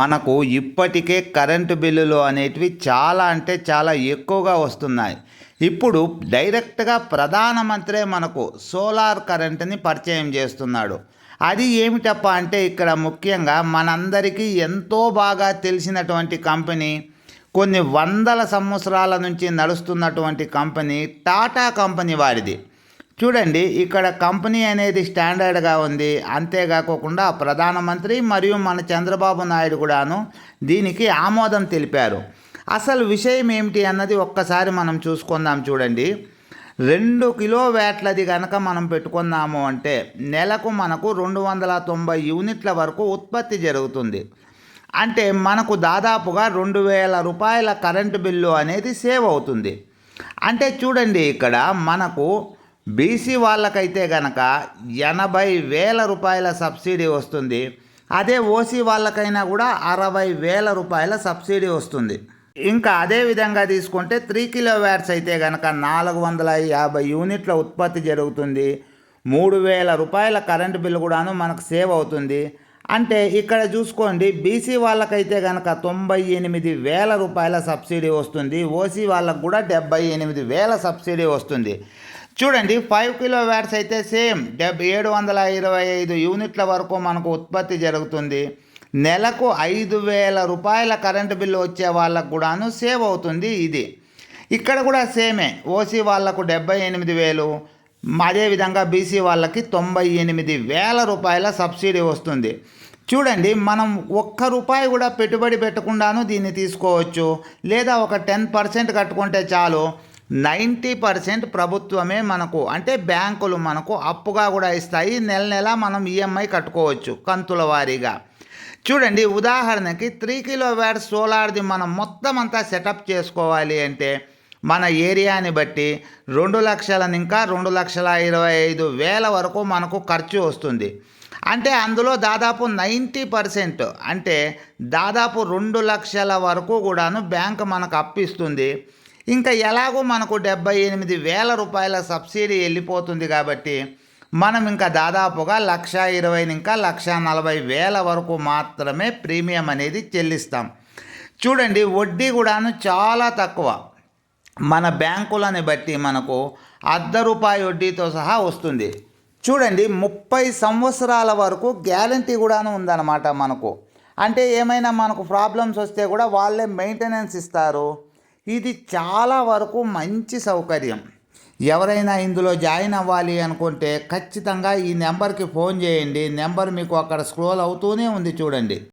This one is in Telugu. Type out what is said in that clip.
మనకు ఇప్పటికే కరెంటు బిల్లులు అనేటివి చాలా అంటే చాలా ఎక్కువగా వస్తున్నాయి. ఇప్పుడు డైరెక్ట్గా ప్రధానమంత్రే మనకు సోలార్ కరెంటుని పరిచయం చేస్తున్నాడు. అది ఏమిటప్ప అంటే ఇక్కడ ముఖ్యంగా మనందరికీ ఎంతో బాగా తెలిసినటువంటి కంపెనీ కొన్ని వందల సంవత్సరాల నుంచి నడుస్తున్నటువంటి కంపెనీ టాటా కంపెనీ వారిది. చూడండి ఇక్కడ కంపెనీ అనేది స్టాండర్డ్గా ఉంది. అంతేకాకుండా ప్రధానమంత్రి మరియు మన చంద్రబాబు నాయుడు కూడాను దీనికి ఆమోదం తెలిపారు. అసలు విషయం ఏమిటి అన్నది ఒక్కసారి మనం చూసుకుందాం చూడండి. రెండు కిలో వ్యాట్లది కనుక మనం పెట్టుకున్నాము అంటే నెలకు మనకు రెండు వందల తొంభై యూనిట్ల వరకు ఉత్పత్తి జరుగుతుంది. అంటే మనకు దాదాపుగా రెండు వేల రూపాయల కరెంటు బిల్లు అనేది సేవ్ అవుతుంది. అంటే చూడండి ఇక్కడ మనకు బీసీ వాళ్ళకైతే గనక ఎనభై వేల రూపాయల సబ్సిడీ వస్తుంది. అదే ఓసీ వాళ్ళకైనా కూడా అరవై వేల రూపాయల సబ్సిడీ వస్తుంది. ఇంకా అదే విధంగా తీసుకుంటే త్రీ కిలో వ్యాట్స్ అయితే కనుక నాలుగు వందల యాభై యూనిట్ల ఉత్పత్తి జరుగుతుంది. మూడు వేల రూపాయల కరెంటు బిల్లు కూడాను మనకు సేవ్ అవుతుంది. అంటే ఇక్కడ చూసుకోండి బీసీ వాళ్ళకైతే కనుక తొంభై ఎనిమిది వేల రూపాయల సబ్సిడీ వస్తుంది. ఓసీ వాళ్ళకు కూడా డెబ్బై ఎనిమిది వేల సబ్సిడీ వస్తుంది. చూడండి ఫైవ్ కిలో వ్యాట్స్ అయితే సేమ్ డెబ్బై ఏడు వందల ఇరవై ఐదు యూనిట్ల వరకు మనకు ఉత్పత్తి జరుగుతుంది. నెలకు ఐదు వేల రూపాయల కరెంటు బిల్లు వచ్చే వాళ్ళకు కూడాను సేవ్ అవుతుంది ఇది. ఇక్కడ కూడా సేమే. ఓసీ వాళ్ళకు డెబ్బై ఎనిమిది వేలు అదేవిధంగా బీసీ వాళ్ళకి తొంభై ఎనిమిది వేల రూపాయల సబ్సిడీ వస్తుంది. చూడండి మనం ఒక్క రూపాయి కూడా పెట్టుబడి పెట్టకుండాను దీన్ని తీసుకోవచ్చు. లేదా ఒక టెన్ పర్సెంట్ కట్టుకుంటే చాలు. నైంటీ పర్సెంట్ ప్రభుత్వమే మనకు అంటే బ్యాంకులు మనకు అప్పుగా కూడా ఇస్తాయి. నెల నెల మనం ఈఎంఐ కట్టుకోవచ్చు కంతుల వారీగా. చూడండి ఉదాహరణకి త్రీ కిలో వ్యాట్ సోలార్ది మనం మొత్తం అంతా సెటప్ చేసుకోవాలి అంటే మన ఏరియాని బట్టి రెండు లక్షల ఇంకా రెండు లక్షల ఇరవై ఐదు వేల వరకు మనకు ఖర్చు వస్తుంది. అంటే అందులో దాదాపు నైంటీ పర్సెంట్ అంటే దాదాపు రెండు లక్షల వరకు కూడాను బ్యాంక్ మనకు అప్పిస్తుంది ఇంకా ఎలాగో మనకు డెబ్బై ఎనిమిది వేల రూపాయల సబ్సిడీ వెళ్ళిపోతుంది కాబట్టి మనం ఇంకా దాదాపుగా లక్ష ఇరవై ఇంకా లక్ష నలభై వేల వరకు మాత్రమే ప్రీమియం అనేది చెల్లిస్తాం. చూడండి వడ్డీ కూడాను చాలా తక్కువ. మన బ్యాంకులని బట్టి మనకు అర్ధ రూపాయి వడ్డీతో సహా వస్తుంది. చూడండి ముప్పై సంవత్సరాల వరకు గ్యారంటీ కూడాను ఉందన్నమాట మనకు. అంటే ఏమైనా మనకు ప్రాబ్లమ్స్ వస్తే కూడా వాళ్ళే మెయింటెనెన్స్ ఇస్తారు. ఇది చాలా వరకు మంచి సౌకర్యం. ఎవరైనా ఇందులో జాయిన్ అవ్వాలి అనుకుంటే ఖచ్చితంగా ఈ నెంబర్కి ఫోన్ చేయండి. నెంబర్ మీకు అక్కడ స్క్రోల్ అవుతూనే ఉంది చూడండి.